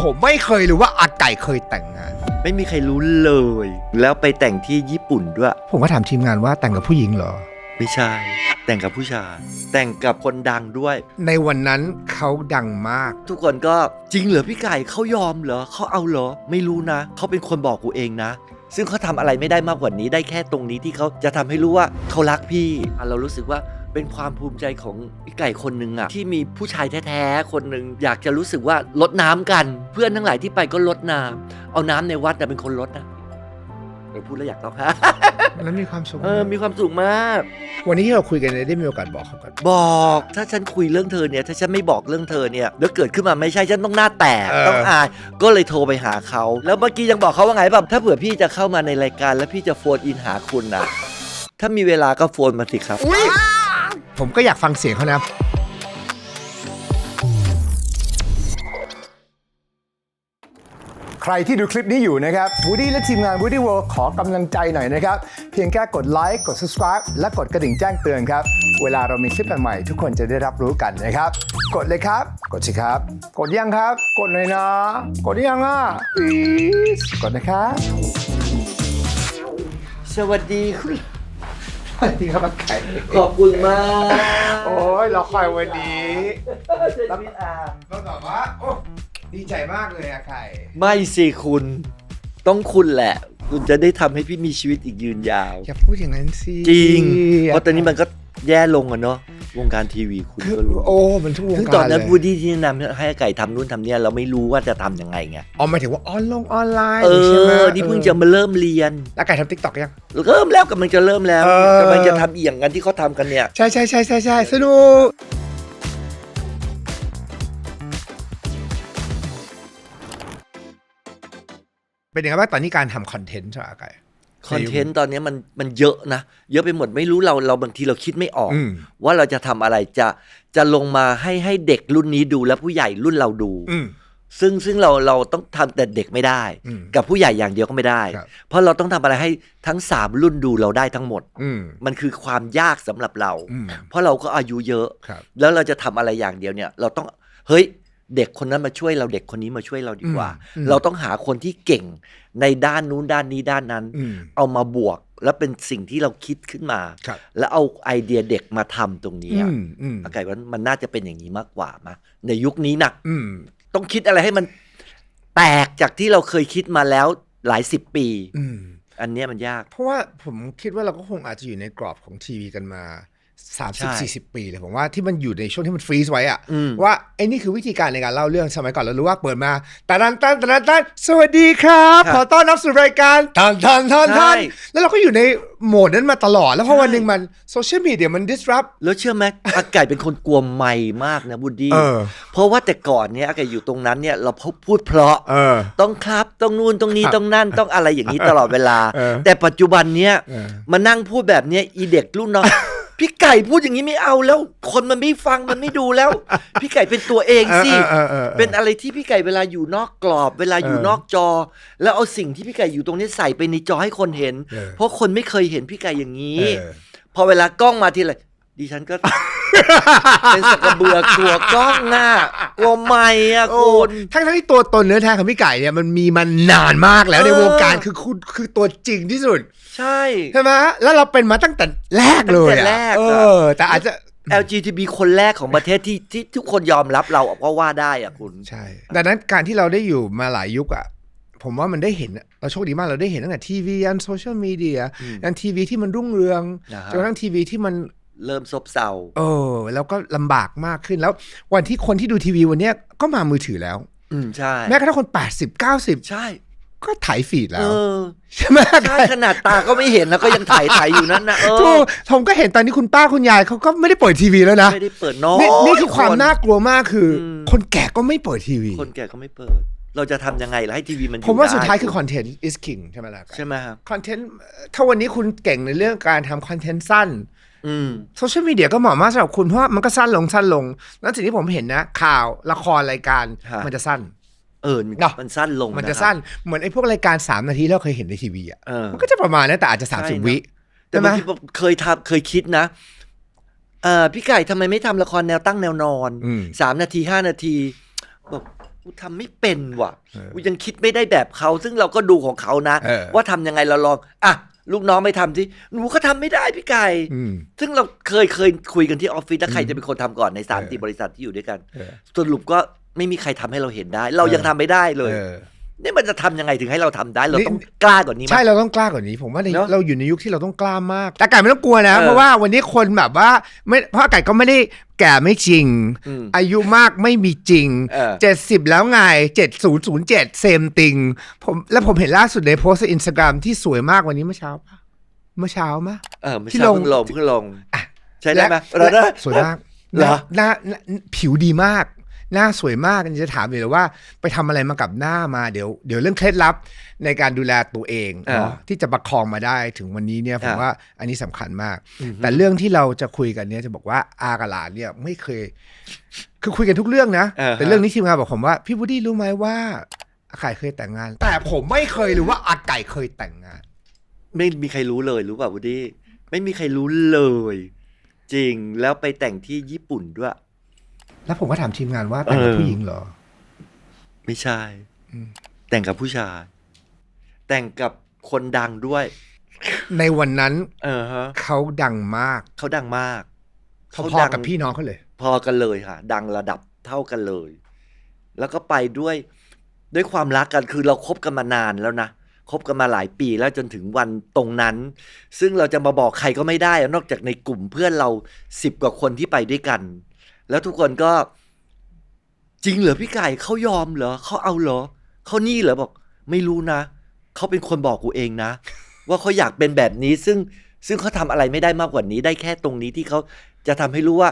ผมไม่เคยรู้ว่าอาไก่เคยแต่งงาน ไม่มีใครรู้เลย แล้วไปแต่งที่ญี่ปุ่นด้วย ผมก็ถามทีมงานว่าแต่งกับผู้หญิงเหรอ ไม่ใช่ แต่งกับผู้ชาย แต่งกับคนดังด้วย ในวันนั้นเขาดังมาก ทุกคนก็จริงเหรอพี่ไก่เขายอมเหรอเขาเอาเหรอ ไม่รู้นะ เขาเป็นคนบอกกูเองนะ ซึ่งเขาทำอะไรไม่ได้มากกว่านี้ได้แค่ตรงนี้ที่เขาจะทำให้รู้ว่าเขารักพี่อะเรารู้สึกว่า เป็นความภูมิใจของพี่ไก่คนหนึ่งอะที่มีผู้ชายแท้ๆคนหนึ่งอยากจะรู้สึกว่าลดน้ำกัน เพื่อนทั้งหลายที่ไปก็ลดน้ำเอาน้ำในวัดน่ะเป็นคนลดนะเดี๋ยวพูดแล้วอยากร้องไห้แล้วมีความสุขเออมีความสุขมาก วันนี้ที่เราคุยกันเนี่ยได้มีโอกาสบอกเขากันบอก ถ้าฉันคุยเรื่องเธอเนี่ย ถ้าฉันไม่บอกเรื่องเธอเนี่ยแล้วเกิดขึ้นมาไม่ใช่ฉันต้องหน้าแตกเออต้องอายก็เลยโทรไปหาเขา แล้วเมื่อกี้ยังบอกเขาว่าไงแบบถ้าเผื่อพี่จะเข้ามาในรายการ แล้วพี่จะโฟนอินหาคุณนะถ้ามีเวลาก็โฟนมาสิครับอุ๊ย ผมก็อยากฟังเสียงเขานะใครที่ดูคลิปนี้อยู่นะครับวูดี้และทีมงาน Woody World ขอกำลังใจหน่อยนะครับ เพียงแค่กดไลค์กด subscribe และกดกระดิ่งแจ้งเตือนครับ เวลาเรามีคลิปใหม่ๆทุกคนจะได้รับรู้กันนะครับ กดเลยครับ กดสิครับ กดยังครับ กดหน่อยนะ กดยังอะ please กดนะครับ สวัสดี คุณสวัสดีครับอาไก่ขอบคุณมากโอ้ยเราคอยวันนี้เชิญพี่อาก็แบบว่าโอ้ดีใจมากเลยอาไก่ไม่สิคุณ ต้องคุณแหละ คุณจะได้ทำให้พี่มีชีวิตอีกยืนยาว อย่าพูดอย่างนั้นสิจริง เพราะตอนนี้มันก็ แย่ลงอะเนาะวงการทีวีคุณคือก็รู้โอ้มันทุกวงซึ่งการตอนนั้นเลยวูดดี้ที่แนะนำให้ไก่ทำนู่นทำเนี่ยเราไม่รู้ว่าจะทำยังไงไงอ๋อหมายถึงว่าออนลงออนไลน์เอใช่ไหมอนี่เพิ่งจะมาเริ่มเรียนอาไก่ทำติ๊กต็อกยัง เริ่มแล้วกำลังจะเริ่มแล้วเออ กำลังจะทำอีกอย่างกันที่เขาทำกันเนี่ย ใช่ใช่ใช่ใช่ใช่สนุกเป็นยังไงบ้างตอนนี้การทำคอนเทนต์ใช่ไหมอาไก่ คอนเทนต์ตอนนี้มันมันเยอะนะ เยอะไปหมดไม่รู้เราเราบางทีเราคิดไม่ออกอืมว่าเราจะทำอะไรจะจะลงมาให้ให้เด็กรุ่นนี้ดูและผู้ใหญ่รุ่นเราดูอืมซึ่งซึ่งเราเราต้องทำแต่เด็กไม่ได้อืมกับผู้ใหญ่อย่างเดียวก็ไม่ได้ครับเพราะเราต้องทำอะไรให้ทั้งสามรุ่นดูเราได้ทั้งหมดอืมมันคือความยากสำหรับเราอืมเพราะเราก็อายุเยอะครับแล้วเราจะทำอะไรอย่างเดียวเนี่ย เราต้องเฮ้ย เด็กคนนั้นมาช่วยเราเด็กคนนี้มาช่วยเราดีกว่า อืม เราต้องหาคนที่เก่งในด้านนู้นด้านนี้ด้านนั้น อืม เอามาบวกแล้วเป็นสิ่งที่เราคิดขึ้นมา ครับ แล้วเอาไอเดียเด็กมาทำตรงนี้อือะมอืมอาไก่ว่ามันน่าจะเป็นอย่างนี้มากกว่ามาในยุคนี้นะอืม ต้องคิดอะไรให้มันแตกจากที่เราเคยคิดมาแล้วหลายสิบปี อืม อันเนี้ยมันยาก เพราะว่าผมคิดว่าเราก็คงอาจจะอยู่ในกรอบของทีวีกันมา ใช่30 40ปีเลยผมว่าที่มันอยู่ในช่วงที่มันฟรีซไว้อะอืมว่าไอ้นี่คือวิธีการในการเล่าเรื่องสมัยก่อนเรารู้ว่าเปิดมาตันตันตันตันตันสวัสดีครับครับขอต้อนรับสู่รายการทันทันทันใช่ทันแล้วเราก็อยู่ในโหมดนั้นมาตลอด แล้วพอใช่วันหนึ่งมันโซเชียลมีเดียมัน disrupt แล้วเชื่อไหมอาไก่เป็นคนกลัวไม่มากนะบูดดี้เออเพราะว่าแต่ก่อนเนี่ยอาไก่อยู่ตรงนั้นเนี่ยเราพูดเพราะเออต้องครับต้องนู่นตรงนี้ครับต้องนั่นต้องอะไรอย่างนี้ตลอดเวลาเออแต่ปัจจุบันเนี่ยเออมานั่งพูดแบบเนี้ยอีเด็กรุ่นน้อง พี่ไก่พูดอย่างนี้ไม่เอาแล้ว คนมันไม่ฟังมันไม่ดูแล้ว พี่ไก่เป็นตัวเองสิ เออเออเออเออ เป็นอะไรที่พี่ไก่เวลาอยู่นอกกรอบ เวลาอยู่เออนอกจอ แล้วเอาสิ่งที่พี่ไก่อยู่ตรงนี้ใส่ไปในจอให้คนเห็น เออ เพราะคนไม่เคยเห็นพี่ไก่อย่างนี้ เออ พอเวลากล้องมาทีไรดิฉันก็ เป็นสกกระเบือกลัวกล้องน่ะกลัวไม่อะโอ้คุณ ทั้งทั้งที่ตัวตนเนื้อแท้ของพี่ไก่เนี่ยมันมีมานานมากแล้วเออในวงการคือคุณคือตัวจริงที่สุด ใช่ ใช่ไหมแล้วเราเป็นมาตั้งแต่แรกเลยตั้งแต่อะแรกอะ เออ แต่อาจจะ LGBT คนแรกของประเทศที่ที่ทุกคนยอมรับเราก็ว่าได้อะคุณ ใช่ ดังนั้นการที่เราได้อยู่มาหลายยุคอะผมว่ามันได้เห็นอะเราโชคดีมากเราได้เห็นตั้งแต่ทีวียันโซเชียลมีเดียอืมยันทีวีที่มันรุ่งเรืองนะฮะ จนกระทั่งทีวีที่มัน เริ่มซบเซา เออ แล้วก็ลำบากมากขึ้นแล้ว วันที่คนที่ดูทีวีวันเนี้ยก็มามือถือแล้ว อืมใช่ แม้กระทั่งคน 80 90 ใช่ ก็ถ่ายฟีดแล้เอวอใช่ไหมใช่ขนาดตาก็ไม่เห็นแล้วก็ยังถ่ายถ่ายอยู่นั่นนะเอถูอกผมก็เห็นตอนนี้คุณป้าคุณยายเขาก็ไม่ได้เปิดทีวีแล้วนะไม่ได้เปิดน้อยนี่นี่คือความน่ากลัวมากคืออมคนแก่ก็ไม่เปิดทีวี คนแก่ก็ไม่เปิด เราจะทำยังไงล่ะให้ทีวีมันอยู่ผมว่าสุดท้ายไคือคอนเทนต์ is king ใช่ไหมล่ะใช่ไหมครับคอนเทนต์ถ้าวันนี้คุณเก่งในเรื่องการทำคอนเทนต์สั้นอืมโซเชียลมีเดียก็เหมาะมากสำหรับคุณเพราะว่ามันก็สั้นลงสั้นลง แล้วสิ่งที่ผมเห็นนะ ข่าวละครรายการฮะมันจะสั้น เออเนอะ มันสั้นลงมันจะครับสั้นเหมือนไอ้พวกรายการ 3 นาทีที่เราเคยเห็นในทีวีอะเออมันก็จะประมาณนั้นแต่อาจจะ ใช่30 นะ วิแต่ใช่ไหมบางทีผมเคยทำเคยคิดนะเออพี่ไก่ทำไมไม่ทำละครแนวตั้งแนวนอนอืม สามนาทีห้านาทีบอกกูทำไม่เป็นว่ะเออกูยังคิดไม่ได้แบบเขา ซึ่งเราก็ดูของเขานะ เออ ว่าทำยังไงเราลองอะลูกน้องไม่ทำสิหนูก็ทำไม่ได้พี่ไก่ อืม ซึ่งเราเคยเคยคุยกันที่ออฟฟิศแล้วใครอืมจะเป็นคนทำก่อนในสามเออสี่บริษัทที่อยู่ด้วยกัน เออ สรุปก็ ไม่มีใครทำให้เราเห็นได้ เราเออยังทำไม่ได้เลยเออนี่มันจะทำยังไงถึงให้เราทำได้เรานี่ต้องกล้ากว่านี้ไหมใช่เราต้องกล้ากว่านี้ ผมว่าในเนอะเราอยู่ในยุคที่เราต้องกล้ามากแต่ไก่ไม่ต้องกลัวนะเออเพราะว่าวันนี้คนแบบว่าไม่เพราะไก่ก็ไม่ได้แก่ไม่จริงอืมอายุมากไม่มีจริงเออเจ็ดสิบแล้วไงเจ็ดศูนย์ศูนย์เจ็ดเซมติงผมแล้วผมเห็นล่าสุดในโพสต์อินสตาแกรมที่สวยมากวันนี้เมื่อเช้าปะเมื่อเช้ามะเออไม่ที่ใช่ลงเพิ่งลงเพิ่งลงอะใช่ได้ไหมและเราได้สวยมากเหรอหน้าหน้าผิวดีมาก หน้าสวยมากจะถามอยู่เลยว่าไปทำอะไรมากับหน้ามาเดี๋ยวเดี๋ยวเรื่องเคล็ดลับในการดูแลตัวเองเนาะที่จะประคองมาได้ถึงวันนี้เนี่ยผมว่าอันนี้สำคัญมาก แต่เรื่องที่เราจะคุยกันเนี่ยจะบอกว่าอากบหลานเนี่ยไม่เคย คือคุยกันทุกเรื่องนะอ่าฮะแต่เรื่องนี้ทีมงานบอกผมว่าพี่วูดดี้รู้ไหมว่าอาไก่เคยแต่งงาน แต่ผมไม่เคยรู้ว่าอาไก่เคยแต่งงาน ไม่มีใครรู้เลยรู้ป่ะวูดดี้ไม่มีใครรู้เลย จริงแล้วไปแต่งที่ญี่ปุ่นด้วย แล้วผมก็ถามทีมงานว่าแต่งกับเออผู้หญิงเหรอ ไม่ใช่อืมแต่งกับผู้ชาย แต่งกับคนดังด้วย ในวันนั้น เออฮะเขาดังมาก เขาดังมากพอเขาดังๆกับพี่น้องเขาเลย พอกันเลยค่ะ ดังระดับเท่ากันเลย แล้วก็ไปด้วยด้วยความรักกันคือเราคบกันมานานแล้วนะคบกันมาหลายปีแล้วจนถึงวันตรงนั้น ซึ่งเราจะมาบอกใครก็ไม่ได้อะนอกจากในกลุ่มเพื่อนเราสิบกว่าคนที่ไปด้วยกัน แล้วทุกคนก็ จริงเหรอพี่ไก่เขายอมเหรอเขาเอาเหรอเขานี่เหรอบอก ไม่รู้นะเขาเป็นคนบอกกูเองนะ ว่าเขาอยากเป็นแบบนี้ซึ่งซึ่งเขาทำอะไรไม่ได้มากกว่านี้ ได้แค่ตรงนี้ที่เขาจะทำให้รู้ว่า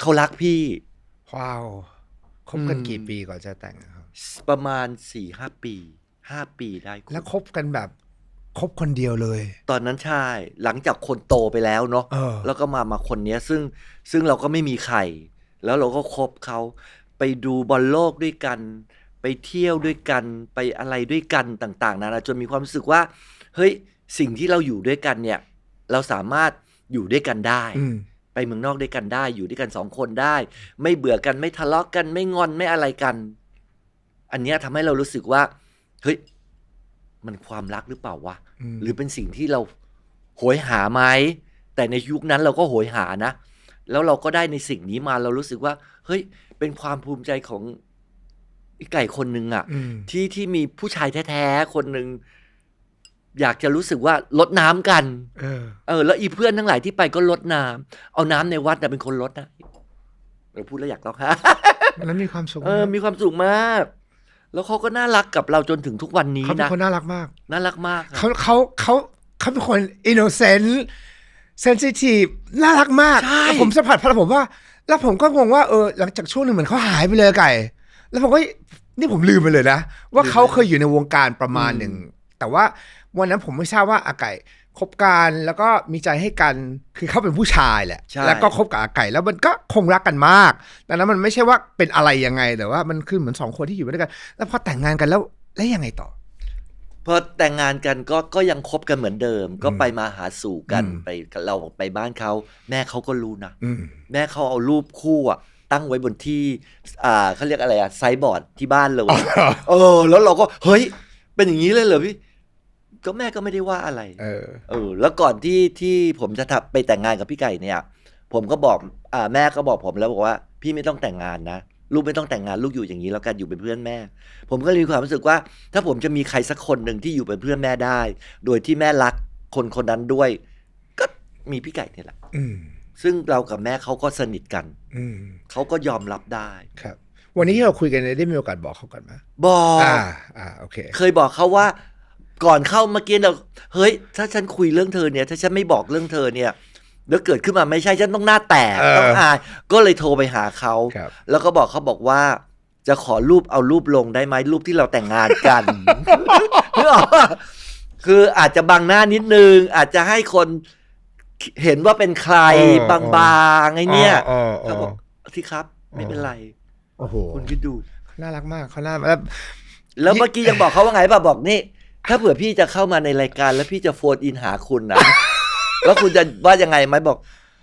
เขารักพี่ว้าวคบกันอืมกี่ปีก่อนจะแต่งอะครับ ประมาณสี่ห้าปีห้าปีได้คุณแล้วคบกันแบบคบคนเดียวเลย ตอนนั้นใช่หลังจากคนโตไปแล้วเนาะเออ แล้วก็มามาคนเนี้ยซึ่งซึ่งเราก็ไม่มีใคร แล้วเราก็คบเขาไปดูบอลโลกด้วยกัน ไปเที่ยวด้วยกันไปอะไรด้วยกันต่าง ๆ นานาจนมีความรู้สึกว่า เฮ้ยสิ่งที่เราอยู่ด้วยกันเนี่ย เราสามารถอยู่ด้วยกันได้อืมไปเมืองนอกด้วยกันได้อยู่ด้วยกันสองคนได้ ไม่เบื่อกันไม่ทะเลาะกันไม่งอนไม่อะไรกัน อันเนี้ยทำให้เรารู้สึกว่าเฮ้ยมันความรักหรือเปล่าวะอืมหรือเป็นสิ่งที่เราโหยหาไหมแต่ในยุคนั้นเราก็โหยหานะ แล้วเราก็ได้ในสิ่งนี้มาเรารู้สึกว่า เฮ้ย เป็นความภูมิใจของไอ้ไก่คนหนึ่งอะอืมที่ที่มีผู้ชายแท้ๆคนหนึ่งอยากจะรู้สึกว่าลดน้ำกัน เออ เออ แล้วอีเพื่อนทั้งหลายที่ไปก็ลดน้ำเอาน้ำในวัดนะเป็นคนลดนะเราพูดแล้วอยากร้องไห้แล้วมีความสุขไหมเออ มีความสุขมาก แล้วเขาก็น่ารักกับเราจนถึงทุกวันนี้เขาเป็นนะคนน่ารักมาก น่ารักมากอะเขาเขาเขาเขาเป็นคนอินโนเซนต์ เซนซิทีฟน่ารักมาก ใช่แล้วผมสัมผัสพลังผมว่า แล้วผมก็งงว่าเออหลังจากช่วงหนึ่งเหมือนเขาหายไปเลยไก่ แล้วผมก็นี่ผมลืมไปเลยนะ ว่าเขาเคยอยู่ในวงการประมาณหนึ่ง แต่ว่าวันนั้นผมไม่ทราบว่าอาไก่คบกันแล้วก็มีใจให้กันคือเขาเป็นผู้ชายแหละ ใช่ แล้วก็คบกับอาไก่แล้วมันก็คงรักกันมากดังนั้นมันไม่ใช่ว่าเป็นอะไรยังไงแต่ว่ามันคือเหมือนสองคนที่อยู่ด้วยกัน แล้วพอแต่งงานกันแล้วแล้วยังไงต่อ พอแต่งงานกันก็ก็ยังคบกันเหมือนเดิม ก็ไปมาหาสู่กันอืม ไปเราไปบ้านเขาแม่เขาก็รู้นะ อืม แม่เขาเอารูปคู่อะตั้งไว้บนที่ อ่าเขาเรียกอะไรอะไซบอร์ดที่บ้านเลย เออ แล้วเราก็เฮ้ย เป็นอย่างนี้เลยเหรอพี่ ก็แม่ก็ไม่ได้ว่าอะไร เออ เออแล้วก่อนที่ที่ผมจะทับไปแต่งงานกับพี่ไก่เนี่ย ผมก็บอกอ่าแม่ก็บอกผมแล้วบอกว่า พี่ไม่ต้องแต่งงานนะ ลูกไม่ต้องแต่งงานลูกอยู่อย่างนี้แล้วกันอยู่เป็นเพื่อนแม่ ผมก็เลยมีความรู้สึกว่า ถ้าผมจะมีใครสักคนหนึ่งที่อยู่เป็นเพื่อนแม่ได้ โดยที่แม่รักคนคนนั้นด้วย ก็มีพี่ไก่เนี่ยแหละอืมซึ่งเรากับแม่เขาก็สนิทกันอืมเขาก็ยอมรับได้ครับ วันนี้ที่เราคุยกันเนี่ยได้มีโอกาสบอกเขาก่อนไหมบอกอ่าอ่าโอเค เคยบอกเขาว่า ก่อนเข้าเมื่อกี้เราเฮ้ย ถ้าฉันคุยเรื่องเธอเนี่ย ถ้าฉันไม่บอกเรื่องเธอเนี่ย แล้วเกิดขึ้นมาไม่ใช่ฉันต้องหน้าแตกเออต้องอายก็เลยโทรไปหาเขาครับแล้วก็บอกเขาบอกว่า จะขอรูปเอารูปลงได้ไหมรูปที่เราแต่งงานกันนึกออกปะคืออาจจะบังหน้านิดนึง อาจจะให้คนเห็นว่าเป็นใครเออบางๆไอ้เนี่ยอ๋ออ๋เขาอบอกที่ครับ ไม่เป็นไรโอ้โหคุณคิดดูเขาน่ารักมากเขาน่าแล้วแล้วเมื่อกี้ยังบอกเขาว่าไงป่ะบอกนี่ ถ้าเผื่อพี่จะเข้ามาในรายการแล้วพี่จะโฟนอินหาคุณนะ แล้วคุณจะว่ายังไงไหมบอก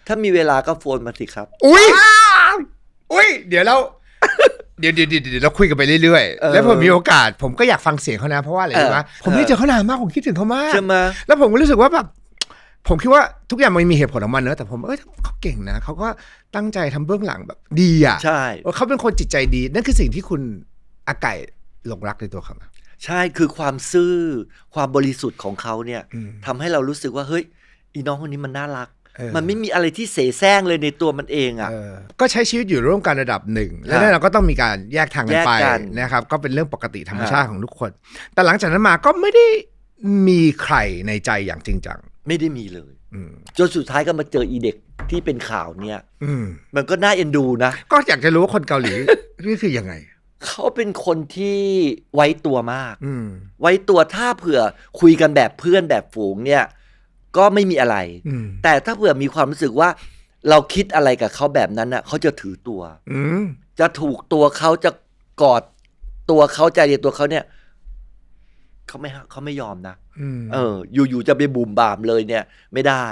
ถ้ามีเวลาก็โฟนมาสิครับ อุ้ยอุ้ย เดี๋ยวเรา เดี๋ยวเดี๋ยวเดี๋ยวเดี๋ยวเราคุยกันไปเรื่อยเออๆแล้วผมมีโอกาส ผมก็อยากฟังเสียงเขานะเพราะว่าอะไรรู้ไหมเออ ผมไม่ได้เจอเขานานมากผมคิดถึงเขามาก ใช่ไหมแล้วผมก็รู้สึกว่าแบบผมคิดว่าทุกอย่างมันมีเหตุผลของมันเนอะแต่ผมเอ้ยเขาเก่งนะเขาก็ตั้งใจทำเบื้องหลังแบบดีอะใช่ เขาเป็นคนจิตใจดี นั่นคือสิ่งที่คุณอาไก่หลงรักในตัวเขาอะ ใช่คือความซื่อความบริสุทธิ์ของเขาเนี่ยอืม ทำให้เรารู้สึกว่าเฮ้ย อีน้องคนนี้มันน่ารักเออมันไม่มีอะไรที่เสแสร้งเลยในตัวมันเองอะเออก็ใช้ชีวิตอยู่ร่วมกันระดับหนึ่ง แล้วครับแน่นอนก็ต้องมีการแยกทางกันไปแยกกันนะครับ ก็เป็นเรื่องปกติธรรมชาติของทุกคน แต่หลังจากนั้นมาก็ไม่ได้มีใครในใจอย่างจริงจัง ไม่ได้มีเลยอืมจนสุดท้ายก็มาเจออีเด็กที่เป็นข่าวเนี่ยอืมมันก็น่าเอ็นดูนะ ก็อยากจะรู้ว่าคนเกาหลีนี่คือยังไง เขาเป็นคนที่ไว้ตัวมากอืมไว้ตัวถ้าเผื่อคุยกันแบบเพื่อนแบบฝูงเนี่ย ก็ไม่มีอะไรอืมแต่ถ้าเผื่อมีความรู้สึกว่า เราคิดอะไรกับเขาแบบนั้นน่ะเขาจะถือตัวอืมจะถูกตัวเขาจะกอดตัวเขาใจเดียวตัวเขาเนี่ยเขาไม่ฮะเขาไม่ยอมนะอืมเออ อยู่ๆจะไปบุ่มบามเลยเนี่ย ไม่ได้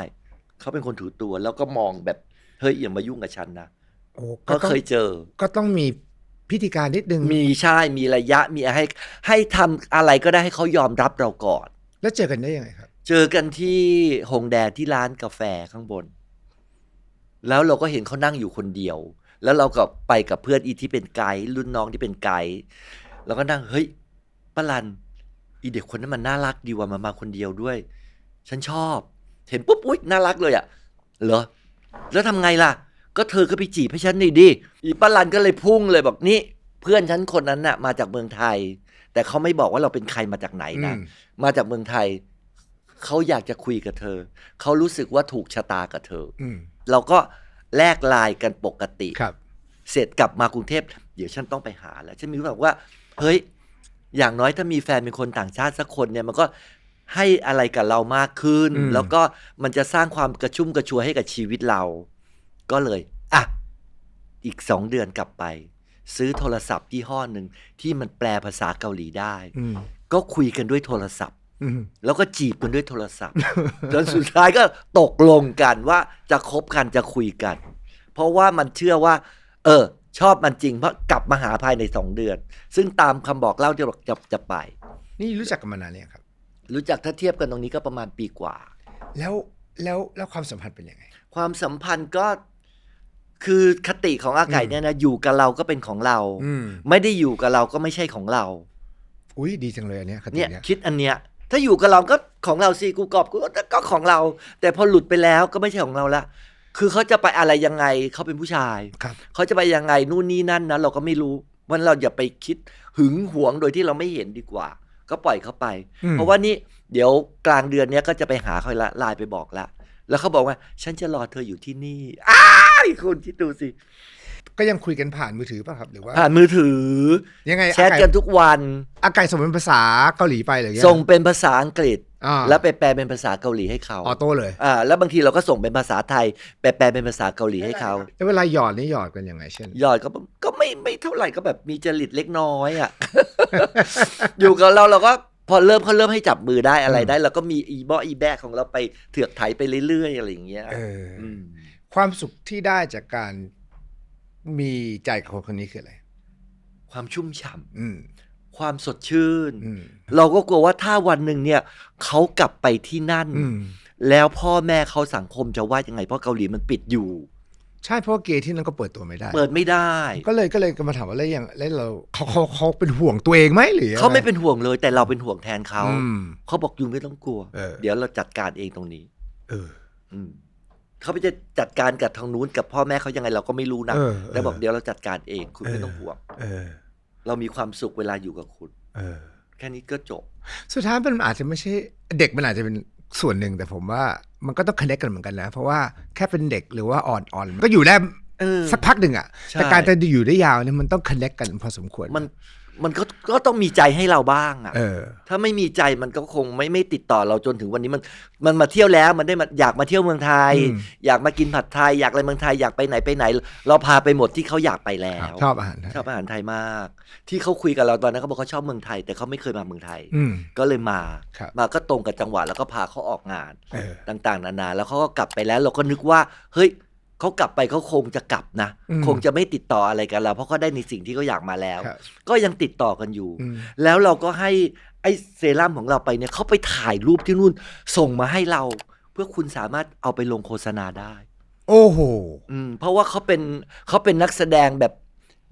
เขาเป็นคนถือตัว แล้วก็มองแบบเฮ้ยอย่ามายุ่งกับฉันนะโอ้ก็ต้องเคยเจอ ก็ต้องมีพิธีการนิดนึงมีใช่มีระยะมีให้ ให้ทำอะไรก็ได้ให้เขายอมรับเราก่อน แล้วเจอกันได้ยังไงครับ เจอกันที่ฮงแดที่ร้านกาแฟข้างบน แล้วเราก็เห็นเขานั่งอยู่คนเดียว แล้วเราก็ไปกับเพื่อนอีที่เป็นไกด์รุ่นน้องที่เป็นไกด์เราก็นั่งเฮ้ยปาลันอีเด็กคนนั้นมันน่ารักดีว่ามันมาคนเดียวด้วย ฉันชอบ เห็นปุ๊บอุ๊ยน่ารักเลยอะ่ะเหรอแล้วทำไงล่ะ ก็เธอก็ไปจีบให้ฉันหน่อยดิอีปาลันก็เลยพุ่งเลยบอกนี่เพื่อนฉันคนนั้นน่ะ มาจากเมืองไทย แต่เขาไม่บอกว่าเราเป็นใครมาจากไหนนะอืมมาจากเมืองไทย เขาอยากจะคุยกับเธอ เขารู้สึกว่าถูกชะตากับเธออืมเราก็แลกไลายกันปกติครับ เสร็จกลับมากรุงเทพเดี๋ยวฉันต้องไปหาแล้วฉันมีแบบว่า เฮ้ย อย่างน้อยถ้ามีแฟนเป็นคนต่างชาติสักคนเนี่ยมันก็ให้อะไรกับเรามากขึ้นอืมแล้วก็มันจะสร้างความกระชุ่มกระชวยให้กับชีวิตเรา ก็เลยอะอีกสองเดือนกลับไป ซื้อโทรศัพท์ยี่ห้อหนึ่งที่มันแปลภาษาเกาหลีได้อืมก็คุยกันด้วยโทรศัพท์อืม แล้วก็จีบกันด้วยโทรศัพท์ จนสุดท้ายก็ตกลงกันว่าจะคบกันจะคุยกัน เพราะว่ามันเชื่อว่า เออ ชอบมันจริงเพราะกลับมาหาภายในสองเดือน ซึ่งตามคำบอกเล่าที่บอกจะจะไป นี่รู้จักกันมานานเนี่ยงครับ รู้จักถ้าเทียบกันตรงนี้ก็ประมาณปีกว่า แล้วแล้วแล้วความสัมพันธ์เป็นยังไง ความสัมพันธ์ก็คือคติของอาไก่เนี่ยนะอยู่กับเราก็เป็นของเราอืมไม่ได้อยู่กับเราก็ไม่ใช่ของเรา อุ้ยดีจังเลยอันเนี้ยคติเนี่ยเนี้ยคิดอันเนี้ย ถ้าอยู่กับเราก็ของเราสิกูกอบกูก็ของเรา แต่พอหลุดไปแล้วก็ไม่ใช่ของเราละคือเขาจะไปอะไรยังไงเขาเป็นผู้ชายครับเขาจะไปยังไงนู่นนี่นั่นนะเราก็ไม่รู้วันเราอย่าไปคิดหึงหวงโดยที่เราไม่เห็นดีกว่า ก็ปล่อยเขาไป อืม เพราะว่านี่เดี๋ยวกลางเดือนเนี้ยก็จะไปหาเขาละไลน์ไปบอกละแล้วเขาบอกว่า ฉันจะรอเธออยู่ที่นี่อ้ายคุณคิดดูสิ ก็ยังคุยกันผ่านมือถือป่ะครับหรือว่าผ่านมือถือ ยังไงแชทกันทุกวันอาไก่ส่งเป็นภาษาเกาหลีไปหรือยังส่งเป็นภาษาอังกฤษอ่าแล้วไปแปลเป็นภาษาเกาหลีให้เขาออโต้เลยอ่าแล้วบางทีเราก็ส่งเป็นภาษาไทยแปลแปลเป็นภาษาเกาหลีให้เขาแล้วเวลาหยอดนี่หยอดกันยังไงเช่นยอดก็ก็ไม่ไม่เท่าไหร่ก็แบบมีจริตเล็กน้อยอะอยู่กับเราเราก็พอเริ่มเขาเริ่มให้จับมือได้อะไรอืมได้เราก็มีอีบออีแบกของเราไปเถือกไถไปเรื่อยๆอะไรอย่างเงี้ยเอออมความสุขที่ได้จากการ มีใจกับคนคนนี้คืออะไร ความชุ่มฉ่อืมำความสดชื่น อืม เราก็กลัวว่าถ้าวันหนึ่งเนี่ยเขากลับไปที่นั่น อืม แล้วพ่อแม่เขาสังคมจะว่ายังไงเพราะเกาหลีมันปิดอยู่ ใช่เพราะว่าเกย์ที่นั่นก็เปิดตัวไม่ได้ เปิดไม่ได้ ก็เลยก็เลยก็มาถามว่าแล้วอย่างแล้วเราเขาเขาเขาเป็นห่วงตัวเองไหมหรือยังงเขาไม่เป็นห่วงเลย แต่เราเป็นห่วงแทนเขาอืม เขาบอกยูไม่ต้องกลัวเออเดี๋ยวเราจัดการเองตรงนี้ เออ อืม เขาไปจะจัดการกับทางนู้นกับพ่อแม่เขายังไงเราก็ไม่รู้นะเออแต่บอกเออเดี๋ยวเราจัดการเองคุณไม่ต้องห่วง เออ เรามีความสุขเวลาอยู่กับคุณ เออ แค่นี้ก็จบ สุดท้ายมันอาจจะไม่ใช่เด็กมันอาจจะเป็นส่วนหนึ่งแต่ผมว่ามันก็ต้องค n เน c กกันเหมือนกันนะ เพราะว่าแค่เป็นเด็กหรือว่าอ่อนอ่อนก็อยู่ได้เออสักพักหนึ่งอะใช่ แต่การจะอยู่ได้ยาวเนี่ยมันต้องค n เน c กกันพอสมควร มัน มันก็ก็ต้องมีใจให้เราบ้างอะเออ ถ้าไม่มีใจมันก็คงไม่ไม่ติดต่อเราจนถึงวันนี้มัน มันมาเที่ยวแล้วมันได้มาอยากมาเที่ยวเมืองไทย อืม อยากมากินผัดไทยอยากอะไรเมืองไทยอยากไปไหนไปไหน เราพาไปหมดที่เขาอยากไปแล้ว ชอบอาหารไทยชอบอาหารไทยมาก ที่เขาคุยกับเราตอนนั้นเขาบอกเขาชอบเมืองไทย แต่เขาไม่เคยมาเมืองไทย อืม ก็เลยมา ครับ มาก็ตรงกับจังหวะแล้วก็พาเขาออกงาน เออ ต่างๆ นานา แล้วเขาก็กลับไปแล้วเราก็นึกว่า เฮ้ย เขากลับไปเขาคงจะกลับนะ อืมคงจะไม่ติดต่ออะไรกันแล้ว เพราะเขาได้ในสิ่งที่เขาอยากมาแล้ว ครับก็ยังติดต่อกันอยู่ อืม แล้วเราก็ให้ไอ้เซรั่มของเราไปเนี่ยเขาไปถ่ายรูปที่นู่น ส่งมาให้เรา เพื่อคุณสามารถเอาไปลงโฆษณาได้ โอ้โห อืมเพราะว่าเขาเป็นเขาเป็นนักแสดงแบบ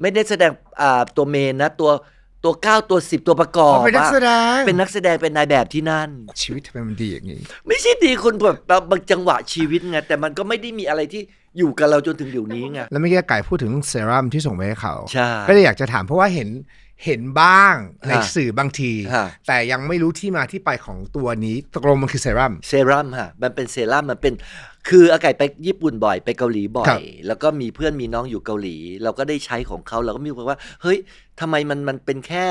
ไม่ได้แสดงอ่าตัวเมนนะ ตัวตัวเก้าตัวสิบตัวประกอบอ๋อเป็นนักแสดง อะเป็นนักแสดงเป็นนายแบบที่นั่น ชีวิตทำไมมันดีอย่างนี้ ไม่ใช่ดีคุณแบบบางจังหวะชีวิตไงแต่มันก็ไม่ได้มีอะไรที่ อยู่กับเราจนถึงเดี๋ยวนี้ไง แล้วเมื่อกี้ไก่พูดถึงเซรั่มที่ส่งไปให้เขา ใช่ ก็เลยอยากจะถามเพราะว่าเห็นเห็นบ้างในฮะสื่อบางที ฮะ แต่ยังไม่รู้ที่มาที่ไปของตัวนี้ตกลงมันคือเซรั่ม เซรั่มฮะมันเป็นเซรั่มมันเป็นคืออาไก่ไปญี่ปุ่นบ่อยไปเกาหลีบ่อครัย บ แล้วก็มีเพื่อนมีน้องอยู่เกาหลี เราก็ได้ใช้ของเขาเราก็มีความว่า เฮ้ยทำไมมันมันเป็นแค่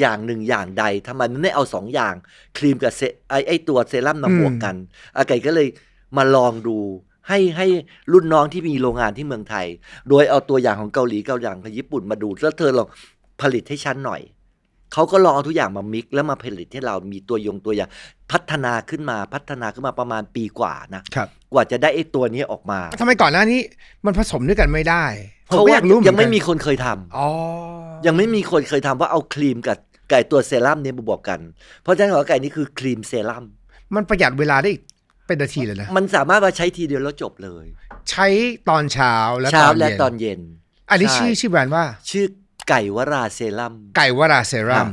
อย่างหนึ่งอย่างใดทำไมมันไม่เอาสองอย่าง ครีมกับเซไอไอตัวเซรั่มมาบวกกัน อาไก่ก็เลยมาลองดู ให้ให้รุ่นน้องที่มีโรงงานที่เมืองไทย โดยเอาตัวอย่างของเกาหลีเกาอย่างของญี่ปุ่นมาดูแล้วเธอลองผลิตให้ฉันหน่อยเขาก็ลองเอาทุกอย่างมามิกซ์แล้วมาผลิตให้เรามีตัวยงตัวอย่างพัฒนาขึ้นมาพัฒนาขึ้นมาประมาณปีกว่านะครับกว่าจะได้ไอ้ตัวนี้ออกมาทำไมก่อนหน้านี้มันผสมด้วยกันไม่ได้เพราะก็ว่าอยากรู้เหมือนยังไม่กันมีคนเคยทำอ๋อยังไม่มีคนเคยทำว่าเอาครีมกับไก่ตัวเซรั่มเนี่ยมาบวกกัน เพราะฉะนั้นของไก่นี่คือครีมเซรั่มมันประหยัดเวลาได้อีก เป็นนาทีเลยนะ มันสามารถมาใช้ทีเดียวแล้วจบเลย ใช้ตอนเช้าและเช้าตอนและเย็นตอนเย็น อันนี้ใชื่อชื่อแบรนด์ว่า ชื่อไก่วราเซรั่มไก่วราเซรั่มครับ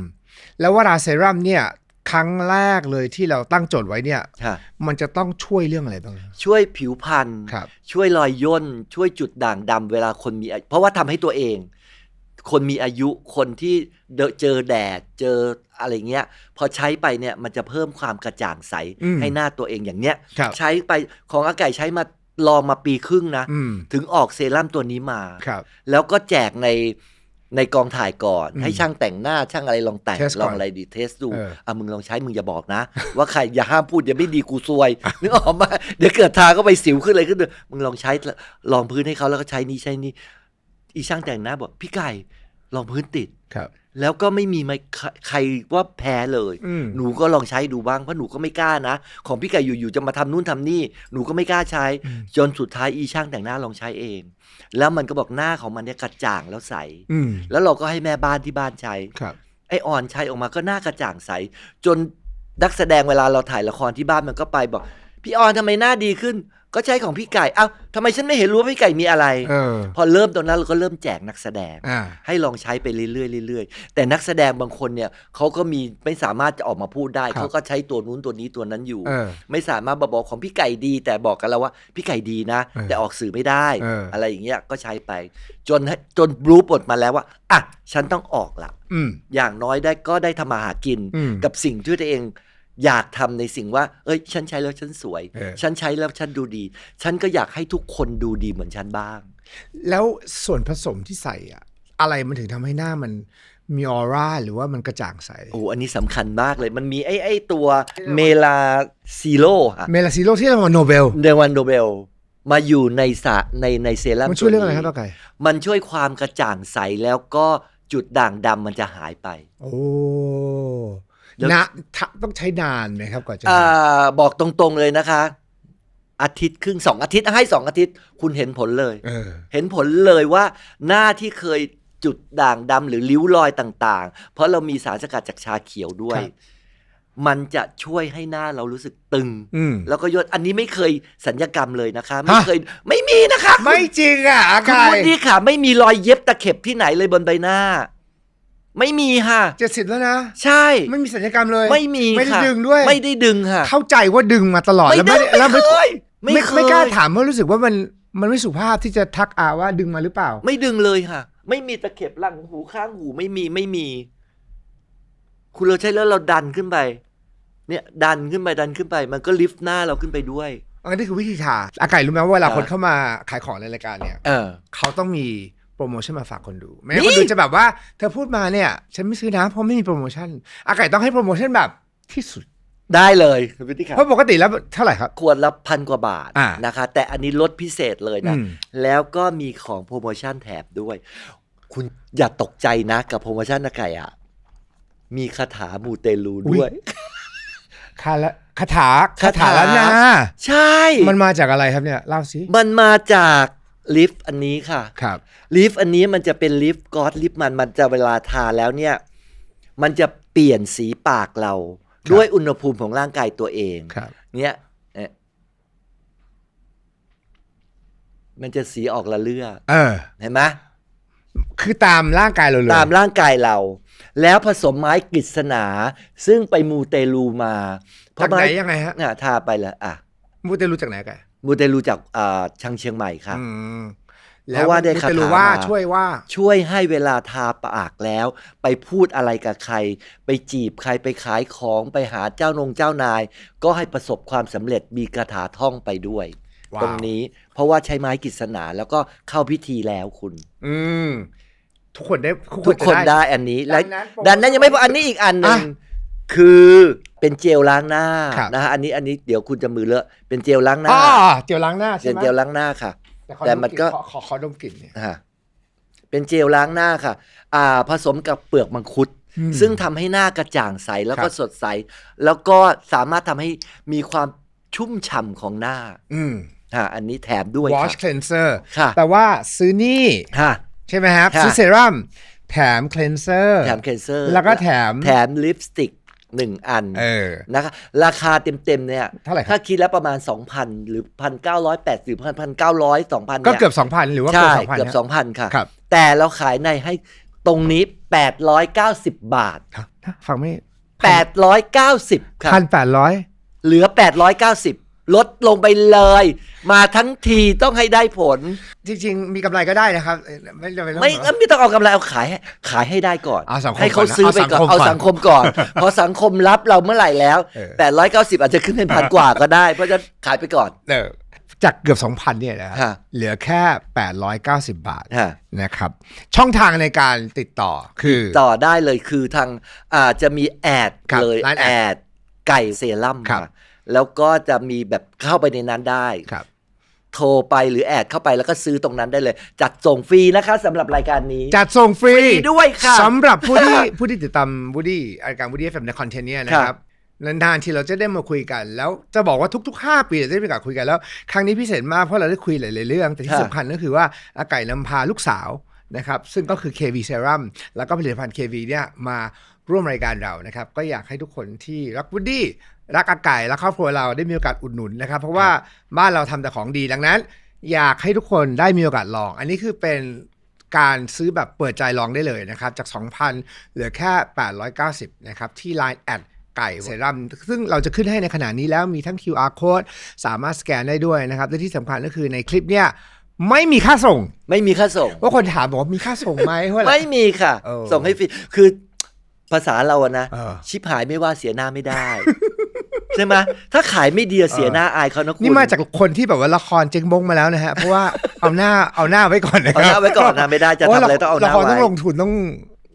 แล้ววราเซรั่มเนี่ยครั้งแรกเลยที่เราตั้งโจทย์ไว้เนี่ยค่ะมันจะต้องช่วยเรื่องอะไรบ้าง ช่วยผิวพรรณครับ ช่วยรอยย่น ช่วยจุดด่างดำเวลาคนมีอายุเพราะว่าทำให้ตัวเอง คนมีอายุคนที่เดอะเจอแดดเจออะไรเงี้ย พอใช้ไปเนี่ยมันจะเพิ่มความกระจ่างใสอืมให้หน้าตัวเองอย่างเนี้ยครับใช้ไปของอาไก่ใช้มาลองมาปีครึ่งนะอืมถึงออกเซรั่มตัวนี้มาครับแล้วก็แจกในในกองถ่ายก่อนอืมให้ช่างแต่งหน้าช่างอะไรลองแต่งเทสก่อนลองอะไรดีเทสดูเอออะมึงลองใช้มึงอย่าบอกนะ ว่าใครอย่าห้ามพูดอย่าไม่ดีกูซวยนึกออกมาเดี๋ยวเกิดทาก็ไปสิวขึ้นอะไรขึ้นเลยมึงลองใช้ลองพื้นให้เขาแล้วก็ใช้นี่ใช้นี่ อีช่างแต่งหน้าบอกพี่ไก่ลองพื้นติด ครับ แล้วก็ไม่มีไม่ใครใครว่าแพ้เลย อืม หนูก็ลองใช้ดูบ้างเพราะหนูก็ไม่กล้านะ ของพี่ไก่อยู่ๆจะมาทำนู่นทำนี่ หนูก็ไม่กล้าใช้อืมจนสุดท้ายอีช่างแต่งหน้าลองใช้เอง แล้วมันก็บอกหน้าของมันเนี่ยกระจ่างแล้วใส อืม แล้วเราก็ให้แม่บ้านที่บ้านใช้ ครับ ไอออนใช้ออกมาก็หน้ากระจ่างใส จนนักแสดงเวลาเราถ่ายละครที่บ้านมันก็ไปบอก พี่ออนทำไมหน้าดีขึ้น ก็ใช้ของพี่ไก่ เอ้าทำไมฉันไม่เห็นรู้ว่าพี่ไก่มีอะไร เออ พอเริ่มตรงนั้นเราก็เริ่มแจกนักแสดง อ่า ให้ลองใช้ไปเรื่อยๆเรื่อยๆ แต่นักแสดงบางคนเนี่ยเขาก็มีไม่สามารถจะออกมาพูดได้ ครับเขาก็ใช้ตัวนู้นตัวนี้ตัวนั้นอยู่ เออไม่สามารถมาบอกของพี่ไก่ดี แต่บอกกันแล้วว่าพี่ไก่ดีนะ เออแต่ออกสื่อไม่ได้ เอออ อะไรอย่างเงี้ยก็ใช้ไป จนให้จนรู้บทมาแล้วว่าอะฉันต้องออกละ อืม อย่างน้อยได้ก็ได้ทำมาหากินอืมกับสิ่งที่ตัวเอง อยากทำในสิ่งว่า เอ้ย ฉันใช้แล้วฉันสวยเออฉันใช้แล้วฉันดูดี ฉันก็อยากให้ทุกคนดูดีเหมือนฉันบ้าง แล้วส่วนผสมที่ใส่อะอะไรมันถึงทำให้หน้ามันมีออร่าหรือว่ามันกระจ่างใส โอ้ อันนี้สำคัญมากเลย มันมีไอ้ไอ้ตัวเมลาซิโลฮะเมลาซิโลที่รางวัลโนเบลในวันโนเบล มาอยู่ในสระในในเซรั่มมันช่วยเรื่องอะไรตัวครับป้าไก่มันช่วยความกระจ่างใสแล้วก็จุดด่างดำมันจะหายไป โอ้แล้ว นะทะต้องใช้นานไหมครับกว่าจะอ่าบอกตรงๆเลยนะคะ อาทิตย์ครึ่งสองอาทิตย์ให้สองอาทิตย์ คุณเห็นผลเลย เออ เห็นผลเลยว่าหน้าที่เคยจุดด่างดำหรือริ้วรอยต่าง ๆ เพราะเรามีสารสกัดจากชาเขียวด้วย ครับ มันจะช่วยให้หน้าเรารู้สึกตึง อืม แล้วก็ยดอันนี้ไม่เคยสัญญกรรมเลยนะคะ ไม่ฮะ เคยไม่มีนะคะไม่จริงอะอาคุณไก่พูดดีค่ะ ไม่มีรอยเย็บตะเข็บที่ไหนเลยบนใบหน้า ไม่มีค่ะ เจ็ดสิบแล้วนะ ใช่ ไม่มีสัญญกรรมเลย ไม่มีไม่ได้ค่ะดึงด้วย ไม่ได้ดึงค่ะ เข้าใจว่าดึงมาตลอดไม่แล้วดึไม่งได้แล้วไม่ไม่เคยไม่ไม่เคย ไม่กล้าถามเพราะรู้สึกว่ามันมันไม่สุภาพที่จะทักอาว่าดึงมาหรือเปล่า ไม่ดึงเลยค่ะ ไม่มีตะเข็บหลังหูข้างหูไม่มีไม่มี คุณเราใช้แล้วเราดันขึ้นไป เนี่ย ดันขึ้นไปดันขึ้นไป มันก็ลิฟต์หน้าเราขึ้นไปด้วย อันนี้คือวิธีทาอาไก่รู้ไหมว่าเวลาอ่าคนเข้ามาขายของในรายการเนี่ย เออ เขาต้องมี โปรโมชั่นมาฝากคนดูไม่งั้นนี่คนดูจะแบบว่าเธอพูดมาเนี่ย ฉันไม่ซื้อนะเพราะไม่มีโปรโมชั่นอาไก่ต้องให้โปรโมชั่นแบบที่สุดได้เลยคุณพิธีครัเพราะปกติแล้วเท่าไหร่ครับขวดละพันกว่าบาทอ่านะคะ แต่อันนี้ลดพิเศษเลยนะอืมแล้วก็มีของโปรโมชั่นแถบด้วย คุณอย่าตกใจนะกับโปรโมชั่นนะไก่อะ มีคาถามูเตลูด้วยคาละคาถาคาถาแล้วนะใช่ มันมาจากอะไรครับเนี่ยเล่าสิมันมาจาก ลิฟต์อันนี้ค่ะครับลิฟต์อันนี้มันจะเป็นลิฟต์กอดลิฟต์มันมันจะเวลาทาแล้วเนี่ย มันจะเปลี่ยนสีปากเรา ด้วยอุณหภูมิของร่างกายตัวเองครับ เนี่ยเอ๊ะมันจะสีออกละเลือเออเห็นไหมคือตามร่างกายเราเลยตามร่างกายเรา แล้วผสมไม้กฤษณา ซึ่งไปมูเตลูมาเพจากราะไหนไม้ยังไงฮะ น่ะทาไปแล้วอะมูเตลูจากไหนกัน มูเตลูจากอ่าชังเชียงใหม่ค่ะ อืมเพราะว่าได้มูคาเตลูถาว่ามา ช่วยว่า ช่วยให้เวลาทาปากแล้ว ไปพูดอะไรกับใคร ไปจีบใครไปขายของไปหาเจ้านงเจ้านาย ก็ให้ประสบความสำเร็จมีคาถาท่องไปด้วย ว้าว ตรงนี้เพราะว่าใช้ไม้กฤษณาแล้วก็เข้าพิธีแล้วคุณ อืม ทุกคนได้ทุกคนจะได้อันนี้และดังนั้นดังนั้นยังไม่พออันนี้อีกอันหนึ่งอะ คือเป็นเจลล้างหน้าครับ นะฮะอันนี้อันนี้เดี๋ยวคุณจะมือเลอะเป็นเจลล้างหน้าอ๋อเจลล้างหน้าใช่เป็นไหมเจลล้างหน้าค่ะขอแต่ดมันก็ ขอขอขอดมกลิ่นเนี่ยฮะเป็นเจลล้างหน้าค่ะ อ่า ผสมกับเปลือกมังคุด อืมซึ่งทำให้หน้ากระจ่างใสแล้วก็ครับ สดใส แล้วก็สามารถทำให้มีความชุ่มฉ่ำของหน้าอืมอ่าอันนี้แถมด้วย wash ค่ะ cleanser ค่ะแต่ว่าซื้อนี่ค่ะใช่ไหมครับ ค่ะ ซื้อเซรั่มแถม cleanser แถมเคนเซอร์แล้วก็แถม แถมลิปสติก หนึ่งอันเออนะคะราคาเต็มๆเนี่ยเท่าไหร่ครับ ถ้าคิดแล้วประมาณ 2,000 หรือ 1,980หรือ1,900 2,000ก็เนี่ยเกือบ 2,000 หรือว่าใช่เกือบ2,000เกือบฮะ2,000 ค่ะ ครับแต่เราขายในให้ตรงนี้ 890 บาทครับฟังไม่890 ค่ะ พันแปดร้อยเหลือ 890 ลดลงไปเลย มาทั้งทีต้องให้ได้ผล จริง ๆ มีกำไรก็ได้นะครับเอ่อไม่จำเป็นต้องไม่แบบว่า ไม่ต้องเอากำไรเอาขายให้ขายให้ได้ก่อน เอาสังคมให้เขาก่อนนะซื้อไปก่อนเอาเอาสัสังงคคมมก่ก่ออนนพอสังคมรับเราเมื่อไหร่แล้ว เออ890อาจจะขึ้นเป็นพันกว่าก็ได้ เพราะฉะนั้นขายไปก่อน เออจากเกือบ 2,000เนี่ยนะฮะเหลือแค่ 890 บาทฮะ นะครับ ช่องทางในการติดต่อคือ ต่อได้เลยคือทางอ่าจะมีแอดครับเลยร้านแอแอดดไก่เซรั่มครับค่ะ แล้วก็จะมีแบบเข้าไปในนั้นได้ ครับ โทรไปหรือแอดเข้าไปแล้วก็ซื้อตรงนั้นได้เลย จัดส่งฟรีนะคะสำหรับรายการนี้ จัดส่งฟรีฟรีด้วยค่ะสำหรับผู้ที่ ผู้ที่ติดตามบูดี้รายการบูดี้เอฟในคอนเทนต์เนี่ยนะคครัรับ บนานๆที่เราจะได้มาคุยกัน แล้วจะบอกว่าทุก ๆ 5 ปีเราจะได้มีโอกาสคุยกันแล้ว ครั้งนี้พิเศษมากเพราะเราได้คุยหลายๆเรื่อง แต่ที่สำคัญก็คือว่าอาไก่นำพาลูกสาวนะครับ ซึ่งก็คือ KV Serum แล้วก็ผลิตภัณฑ์ KV เนี่ยมาร่วมรายการเรานะครับ ก็อยากให้ทุกคนที่รักบูดี้ รักอาไก่และครอบครัวเราได้มีโอกาสอุดหนุนนะครับ เพราะว่าบ้านเราทำแต่ของดีดังนั้น อยากให้ทุกคนได้มีโอกาสลอง อันนี้คือเป็นการซื้อแบบเปิดใจลองได้เลยนะครับ จาก 2,000 เหลือแค่ 890 นะครับ ที่ Line แอดไก่เซรั่มซึ่งเราจะขึ้นให้ในขณะนี้แล้วมีทั้ง QR code สามารถสแกนได้ด้วยนะครับ และที่สำคัญก็คือในคลิปเนี่ยไม่มีค่าส่ง ไม่มีค่าส่งว่าคนถามบอกว่ามีค่าส่งไหมเพราะอะไรไม่มีค่ะเออส่งให้ฟรีคือภาษาเราอะนะเออชิปหายไม่ว่าเสียหน้าไม่ได้ ใช่ไหมถ้าขายไม่ดีอะเสียหน้าอายเขานะคุณนี่มาจากคนที่แบบว่าละครเจ๊งบงมาแล้วนะฮะ เพราะว่าเอาหน้าเอาหน้าไว้ก่อนนะคเอารับหน้าไว้ก่อนนะไม่ได้จะทำอะไรต้องเอาหละน้าครต้ไว้องลงทุนต้อง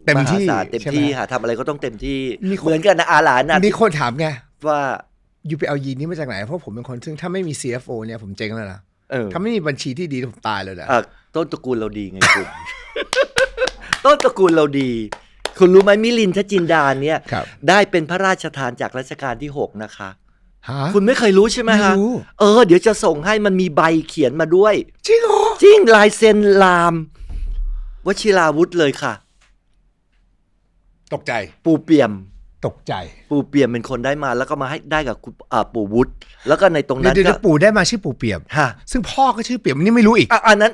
เต็มที่หาศาลเต็มใช่ไหที่ค่ะทำอะไรก็ต้องเต็มที่มีคนเหมือนกันนะอาหลานนะมีคนถามไงว่ายูไปเอายีนนี้มาจากไหน เพราะผมเป็นคนซึ่งถ้าไม่มี CFO เนี่ยผมเจ๊งแล้วนะเออถ้าไม่มีบัญชีที่ดีผมตายเลยนะอะต้นตระกูลเราดีไงคุณต้นตระกูลเราดี คุณรู้ไหมมิลินทจินดาเนี่ย ครับได้เป็นพระราชทานจากรัชกาลที่ 6 นะคะ ฮะ คุณไม่เคยรู้ใช่ไหมไม่ฮะรู้ เออ เดี๋ยวจะส่งให้มันมีใบเขียนมาด้วย จริงเหรอ จริงลายเซ็นลาม วชิราวุธเลยค่ะ ตกใจ ปู่เปี่ยม ตกใจปู่เปี่ยมเป็นคนได้มาแล้วก็มาให้ได้กับคุณอ่าปู่วุฒิแล้วก็ในตรงเดี๋ยนั้วนเดี๋ยวก็เดี๋ยวปู่ได้มาชื่อปู่เปี่ยม ฮะซึ่งพ่อก็ชื่อเปี่ยมอันนี่ไม่รู้อีก อะอันนั้น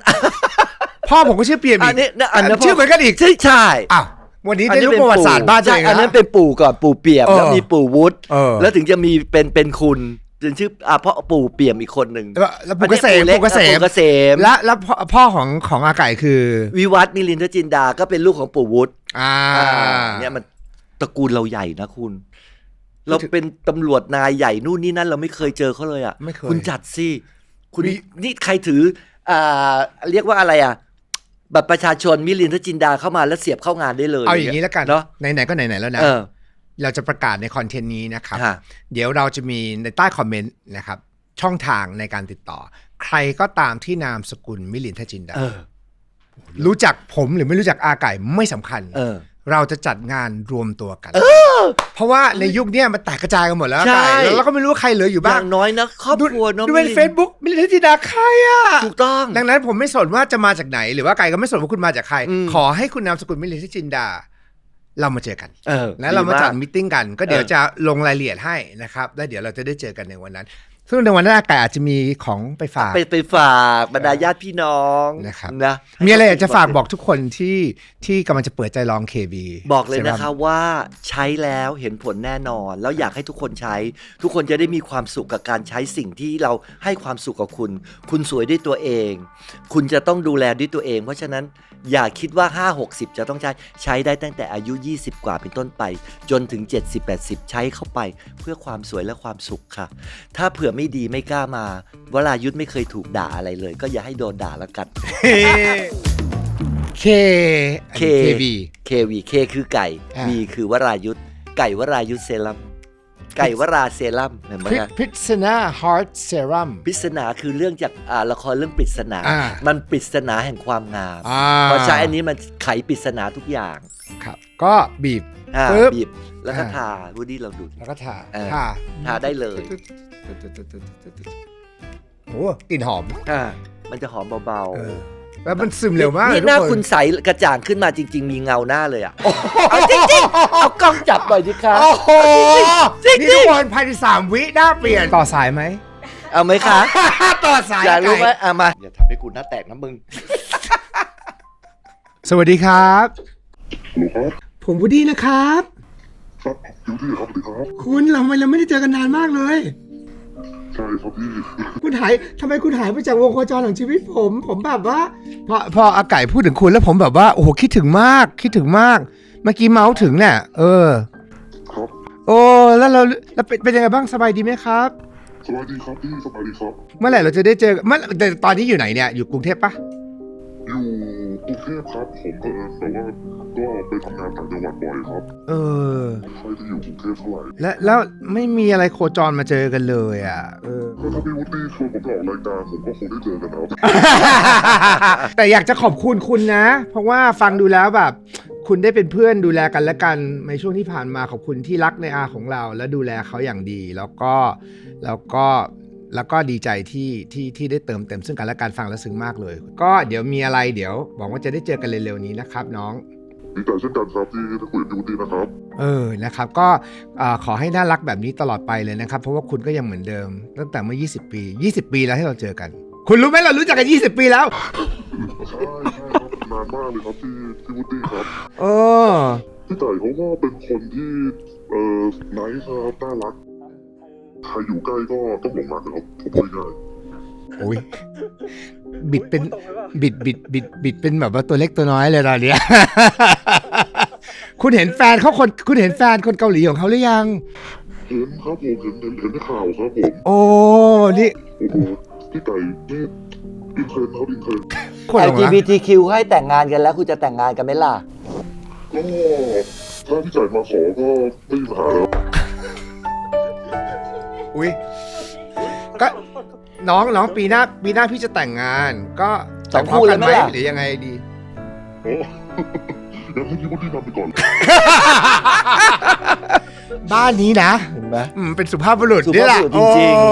พ่อผมก็ชื่อเปี่ยมอีอักนนี้นะอันนั้นชื่อเหมือนกันอีก ใช่ใช่อ้าว วันนี้ได้รู้ประวัติศาสตร์บ้านตัวใช่เองอันนั้นนะเป็นปู่ก่อนปู่เปี่ยมเออแล้วมีปู่วุฒิเออ แล้วถึงจะมีเป็นเป็นคุณเป็นชื่ออ่าพ่อปู่เปี่ยมอีกคนหนึ่งแล้วแล้วปู่เกษมอันนี้ปู่เกษมปู่เกษมและแล้วพ่อพ่อของของอาไก่คือวิวัฒน์มิลินทจินดาก็เป็นลูกของปู่วุฒิอ่าอ่า เนี่ยมันตระกูลเราใหญ่นะคุณ เราเป็นตำรวจนายใหญ่นู่นนี่นั่นเราไม่เคยเจอเขาเลยอะไม่เคยคุณจัดสิคุณมี นี่ใครถืออ่าเรียกว่าอะไรอะ บัตรประชาชนมิลินทจินดาเข้ามาแล้วเสียบเข้างานได้เลยเอาอย่างนี้แล้วกันเนาะไหนๆก็ไหนๆแล้วนะเออเราจะประกาศในคอนเทนต์นี้นะครับฮะเดี๋ยวเราจะมีในใต้คอมเมนต์นะครับ ช่องทางในการติดต่อ ใครก็ตามที่นามสกุลมิลินทจินดาเออรู้จักผมหรือไม่รู้จักอาไก่ไม่สำคัญ เออเราจะจัดงานรวมตัวกัน เพราะว่าในยุคเนี้ยมันแตกกระจายกันหมดแล้วใช่ ไก่แล้วเราก็ไม่รู้ว่าใครเหลืออยู่อบ้างย่างน้อยนะครอบครัวเน้องดูในเฟซบุ๊กมิลินธิดาใครอะ ถูกต้อง ดังนั้นผมไม่สนว่าจะมาจากไหน หรือว่าไก่ก็ไม่สนว่าคุณมาจากใคร อืม ขอให้คุณนามสกุลมิลินทิจินดา เรามาเจอกันเออแล้วเรามาจัดกมิทติ้งกัน ก็เดี๋ยวเออจะลงรายละเอียดให้นะครับ แล้วเดี๋ยวเราจะได้เจอกันในวันนั้น ซึ่งในวันนั้นอาไก่อาจจะมีของไปฝากไปไปฝากบรรดาญาติพี่น้องนะครับนะมีอะไรอยากจะฝากบอกทุกคนที่ที่กำลังจะเปิดใจลอง KB บอกเลยนะคะว่าใช้แล้วเห็นผลแน่นอน แล้วอยากให้ทุกคนใช้ ทุกคนจะได้มีความสุขกับการใช้สิ่งที่เราให้ความสุขกับคุณ คุณสวยด้วยตัวเอง คุณจะต้องดูแลด้วยตัวเอง เพราะฉะนั้น อย่าคิดว่า 5 60 จะต้องใช้ใช้ได้ตั้งแต่อายุ 20 กว่าเป็นต้นไป จนถึง 70 80 ใช้เข้าไป เพื่อความสวยและความสุขค่ะ ถ้าเผื่อไม่ดีไม่กล้ามาวรายุทธไม่เคยถูกด่าอะไรเลย ก็อย่าให้โดนด่าแล้วกัน K K KB KV K คือไก่ อ่า V คือวรายุทธไก่วรายุทธเซรั่ม ไก่วราเซรั่มเห็นไหมฮะพิษณา Heart Serum ปริศนาคือเรื่องจากอ่าละครเรื่องปริศนา อ่ามันปริศนาแห่งความงามอ่า พอใช้อันนี้มันไขปริศนาทุกอย่างครับ ก็บีบ อ่าปึ๊บบีบแล้วก็อ่า ทาวูดดี้เราดูแล้วก็ทาเออทาทาได้เลย โอ้กลิ่นหอม อ่ามันจะหอมเบาเออ แล้วมันซึมเร็วมากนี่เลยหน้าทุกคุณใสกระจ่างขึ้นมาจริง ๆ มีเงาหน้าเลยอะเอาจริงๆเอากล้องจับหน่อยดิคะโอ้โหจริงๆนี่ทุกคนภายในสามวิหน้าเปลี่ยนต่อสายไหมเอาไหมคะต่อสายอยากรู้ไหมไก่อะมาอย่าทำให้กูหน้าแตกนะมึง สวัสดีครับหนูครับผมวูดดี้นะครับ ครับอยู่ที่ครับสวัสดีครับ คุณเราไม่เราไม่ได้เจอกันนานมากเลย ใช่ครับพี่ คุณหายทำไมคุณหายไปจากวงโคจรของชีวิตผม ผมแบบว่า พอพออาไก่พูดถึงคุณแล้วผมแบบว่า โอ้โหคิดถึงมาก คิดถึงมาก เมื่อกี้เมาส์ถึงเนี่ยเออ ครับ โอ้แล้วเราแล้วเป็นเป็นยังไงบ้างสบายดีไหมครับ สวัสดีครับพี่สบายดีครับ เมื่อไหร่เราจะได้เจอเมื่อแต่ตอนนี้อยู่ไหนเนี่ยอยู่กรุงเทพปะอยู่ก รุงเทพครับผมเออแต่ว่าก็ไปทำงานต่างจังหวัดบ่อยครับเออไม่ค่อยได้อยู่กรุงเทพเท่าไหร่และแล้วไม่มีอะไรโคจรมาเจอกันเลยอะเออก็ถ้าพี่วุฒิชวนผมไปออกรายการผมก็คงได้เจอกันแล้วแต่อยากจะขอบคุณคุณนะ เพราะว่าฟังดูแล้วแบบ คุณได้เป็นเพื่อนดูแลกันและกันในช่วงที่ผ่านมาขอบคุณที่รักในอาของเรา และดูแลเขาอย่างดี แล้วก็แล้วก็ แล้วก็ดีใจที่ที่ที่ได้เติมเต็มซึ่งกันและการฟังและซึ้งมากเลย ก็เดี๋ยวมีอะไรเดี๋ยวหวังว่าจะได้เจอกันเร็วๆนี้นะครับ น้องดีใจเช่นกันครับที่ได้คุยกับพี่วุฒินะครับ เออนะครับ ก็เอ่อขอให้น่ารักแบบนี้ตลอดไปเลยนะครับ เพราะว่าคุณก็ยังเหมือนเดิม ตั้งแต่เมื่อ 20 ปี 20 ปีแล้วที่เราเจอกัน คุณรู้ไหมเรารู้จักกัน 20 ปีแล้วใช่ใช่ครับนานมากเลยครับพี่พี่วุฒิครับเออพี่ไก่เขาก็เป็นคนที่เอ่อไนท์ครับน่ารัก ใครอยู่ใกล้ก็ต้องหลงรักนะครับผมพูดง่ายโอ้ยบิดเป็นบิดบิดบิดบิดเป็นแบบว่าตัวเล็กตัวน้อยเลยตอนเนี้ย คุณเห็นแฟนเขาคนคุณเห็นแฟนคนเกาหลีของเขาหรือยัง เห็นครับผมเห็นเห็นเห็นในข่าวครับผมโอ้นี่โอ้โหพี่ไก่นี่อินเทรนด์ครับอินเทรนด์คนหลงรัก LGBTQ ให้แต่งงานกันแล้ว คุณจะแต่งงานกันไหมล่ะ ก็ถ้าพี่ไก่มาขอก็ไม่มีปัญหาแล้ว อุ้ยก็น้องน้องปีหน้าปีหน้าพี่จะแต่งงาน ก็สองคู่เลยไหมล่ะ หรือยังไงดี โอ้ยังให้พี่วุฒินำไปก่อน บ้านนี้นะ เห็นไหม อืมเป็นสุภาพบุรุษสุภาพบุรุษนี่แหละจริงๆ โอ้